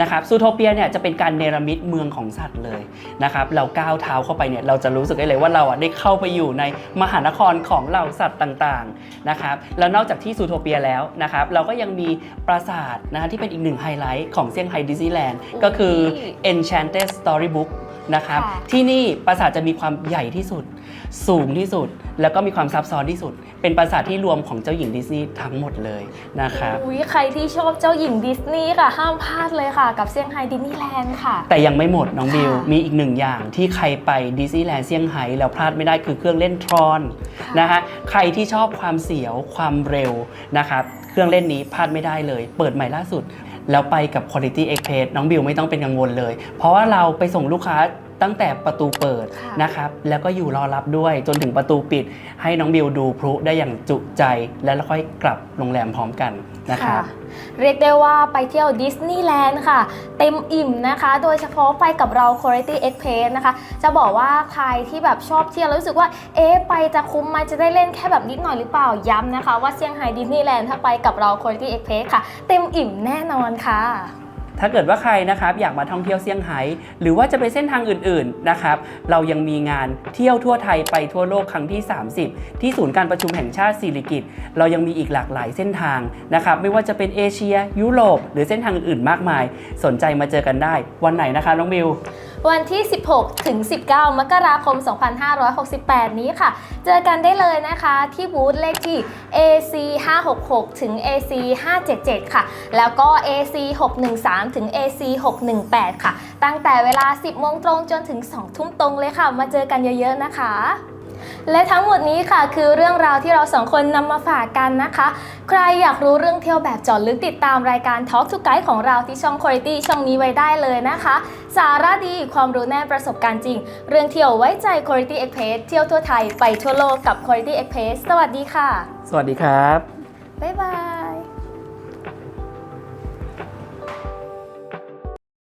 นะครับซูโทเปียเนี่ยจะเป็นการเนรมิตเมืองของสัตว์เลยนะครับเราก้าวเท้าเข้าไปเนี่ยเราจะรู้สึกได้เลยว่าเราอะได้เข้าไปอยู่ในมหานครของเหล่าสัตว์ต่างๆนะครับแล้วนอกจากที่ซูโทเปียแล้วนะครับเราก็ยังมีปราสาทนะฮะที่เป็นอีกหนึ่งไฮไลท์ของเซี่ยงไฮ้ดิสนีย์แลนด์ก็คือ Enchanted Storybook นะครับค่ะที่นี่ปราสาทจะมีความใหญ่ที่สุด สูงที่สุด แล้วก็มีความซับซ้อนที่สุด เป็นปราสาทที่รวมของเจ้าหญิงดิสนีย์ทั้งหมดเลยนะครับอุ้ยใครที่ชอบเจ้าหญิงดิสนีย์ค่ะ ห้ามพลาดเลยค่ะ กับเซี่ยงไฮ้ดิสนีย์แลนด์ค่ะ แต่ยังไม่หมดน้องบิวค่ะมีอีกหนึ่งอย่างที่ใครไปดิสนีย์แลนด์เซี่ยงไฮ้แล้วพลาดไม่ได้คือเครื่องเล่นทรอนค่ะนะฮะใครที่ชอบความเสียวความเร็วนะครับเครื่องเล่นนี้พลาดไม่ได้เลย เปิดใหม่ล่าสุด แล้วไปกับ Quality Express น้องบิวไม่ต้องเป็นกังวลเลย เพราะว่าเราไปส่งลูกค้า ตั้งแต่ประตูเปิดค่ะนะครับแล้วก็อยู่รอรับด้วยจนถึงประตูปิด ให้น้องบิวดูพลุได้อย่างจุใจ แล้วค่อยกลับโรงแรมพร้อมกันนะครับเรียกได้ว่าไปเที่ยวดิสนีย์แลนด์ค่ะ เต็มอิ่มนะคะ โดยเฉพาะไปกับเรา Quality Express นะคะ จะบอกว่าใครที่แบบชอบเที่ยวแล้วรู้สึกว่า เอ๊ะ ไปจะคุ้มไหมจะได้เล่นแค่แบบนิดหน่อยหรือเปล่าย้ำนะคะ ว่าเซี่ยงไฮ้ดิสนีย์แลนด์ถ้าไปกับเรา Quality Express ค่ะ เต็มอิ่มแน่นอนค่ะ ถ้าเกิดว่าใครนะครับอยากมาท่องเที่ยวเซี่ยงไฮ้หรือว่าจะไปเส้นทางอื่นๆนะครับเรายังมีงานเที่ยวทั่วไทยไปทั่วโลกครั้งที่ 30 ที่ศูนย์การประชุมแห่งชาติสิริกิติ์เรายังมีอีกหลากหลายเส้นทางนะครับไม่ว่าจะเป็นเอเชีย ยุโรป หรือเส้นทางอื่นๆมากมาย สนใจมาเจอกันได้ วันไหนนะคะน้องบิว วันที่ 16 ถึง 19 มกราคม 2568 นี้ค่ะ เจอกันได้เลยนะคะที่บูธเลขที่ AC 566ถึง AC 577 ค่ะ แล้วก็ AC 613ถึง AC 618 ค่ะ ตั้งแต่เวลา 10 โมงตรงจนถึง 2 ทุ่มตรงเลยค่ะ มาเจอกันเยอะๆนะคะ และทั้งหมดนี้ค่ะคือเรื่องราวที่เราสองคนนำมาฝากกันนะคะ ใครอยากรู้เรื่องเที่ยวแบบเจอดลึกติดตามรายการ Talk to Guide ของเราที่ช่อง Quality ช่องนี้ไว้ได้เลยนะคะ สาระดีความรู้แน่ประสบการณ์จริง เรื่องเที่ยวไว้ใจ Quality Express เที่ยวทั่วไทยไปทั่วโลกกับ Quality Express สวัสดีค่ะ สวัสดีครับ บ๊ายบาย